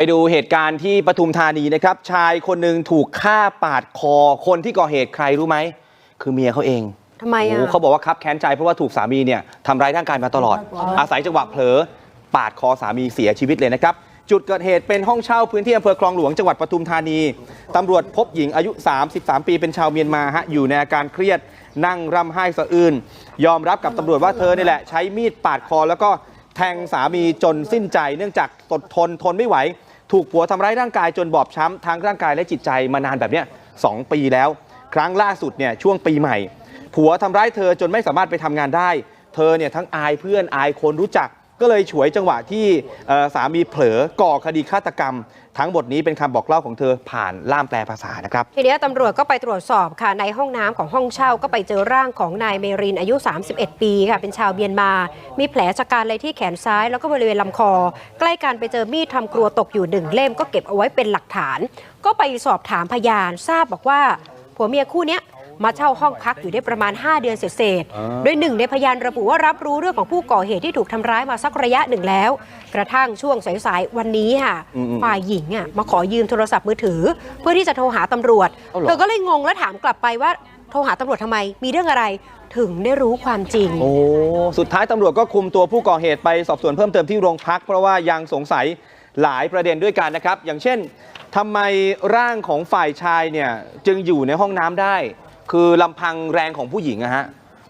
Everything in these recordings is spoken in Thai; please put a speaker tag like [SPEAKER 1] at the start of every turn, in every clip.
[SPEAKER 1] ไปดูเหตุการณ์ที่ปทุมธานีนะครับ ชายคนหนึ่งถูกฆ่าปาดคอคนที่ก่อเหตุใครรู้ไหม คือเมียเขาเอง
[SPEAKER 2] ทำไมอะ
[SPEAKER 1] โอ้เขาบอกว่าคับแค้นใจเพราะว่าถูกสามีเนี่ยทำร้ายร่างกายมาตลอด อาศัยจังหวะเผลอ ปาดคอสามีเสียชีวิตเลยนะครับ จุดเกิดเหตุเป็นห้องเช่าพื้นที่อำเภอคลองหลวงจังหวัดปทุมธานีตำรวจพบหญิงอายุ 33 ปีเป็นชาวเมียนมาฮะอยู่ในอาการเครียดนั่งร่ำไห้สะอื้นยอมรับกับตำรวจว่าเธอนี่แหละใช้มีดปาดคอแล้วก็แทงสามีจนสิ้นใจ เนื่องจากตดทนทนไม่ไหว ถูกผัวทำร้ายร่างกายจนบอบช้ำทั้งร่างกายและจิตใจมานานแบบเนี้ยสองปีแล้ว ครั้งล่าสุดเนี่ยช่วงปีใหม่ ผัวทำร้ายเธอจนไม่สามารถไปทำงานได้ เธอเนี่ยทั้งอายเพื่อนอายคนรู้จัก ก็เลยฉวยจังหวะที่สามีเผลอก่อคดีฆาตกรรม ทั้งหมดนี้เป็นคำบอกเล่าของเธอผ่านล่ามแปลภาษานะครับ
[SPEAKER 2] ทีเนี้ยตำรวจก็ไปตรวจสอบค่ะในห้องน้ำของห้องเช่าก็ไปเจอร่างของนายเมรินอายุ 31 ปีค่ะเป็นชาวเมียนมา มีแผลชะกันเลยที่แขนซ้าย แล้วก็บริเวณลำคอ ใกล้กันไปเจอมีดทำครัวตกอยู่หนึ่งเล่มก็เก็บเอาไว้เป็นหลักฐาน ก็ไปสอบถามพยานทราบบอกว่าผัวเมียคู่เนี้ย มาเช่าห้องพักอยู่ได้ประมาณ 5 เดือนเศษๆ
[SPEAKER 1] อ่า
[SPEAKER 2] โดยหนึ่งในพยานระบุว่ารับรู้เรื่องของผู้ก่อเหตุที่ถูกทำร้ายมาสักระยะหนึ่งแล้ว กระทั่งช่วงสายๆวันนี้ค่ะ
[SPEAKER 1] อืมๆ
[SPEAKER 2] ฝ่ายหญิงอะมาขอยืมโทรศัพท์มือถือ เพื่อที่จะโทรหาตำรวจ
[SPEAKER 1] เอาเหรอ
[SPEAKER 2] เธอก็เลยงงและถามกลับไปว่าโทรหาตำรวจทำไม มีเรื่องอะไรถึงได้รู้ความจริง
[SPEAKER 1] โอ้ สุดท้ายตำรวจก็คุมตัวผู้ก่อเหตุไปสอบสวนเพิ่มเติมที่โรงพัก เพราะว่ายังสงสัยหลายประเด็นด้วยกันนะครับ อย่างเช่นทำไมร่างของฝ่ายชายเนี่ยจึงอยู่ในห้องน้ำได้ คือลำพังแรงของผู้หญิงอะฮะ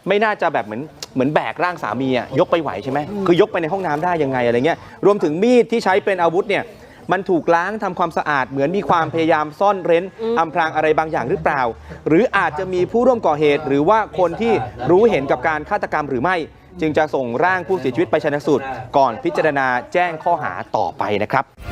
[SPEAKER 1] ไม่น่าจะแบบเหมือนเหมือนแบกร่างสามีอะยกไปไหวใช่ไหมคือยกไปในห้องน้ำได้ยังไงอะไรเงี้ยรวมถึงมีดที่ใช้เป็นอาวุธเนี่ยมันถูกล้างทำความสะอาดเหมือนมีความพยายามซ่อนเร้นอำพรางอะไรบางอย่างหรือเปล่า หรืออาจจะมีผู้ร่วมก่อเหตุ หรือว่าคนที่รู้เห็นกับการฆาตกรรมหรือไม่ จึงจะส่งร่างผู้เสียชีวิตไปชนะสูตรก่อนพิจารณาแจ้งข้อหาต่อไปนะครับ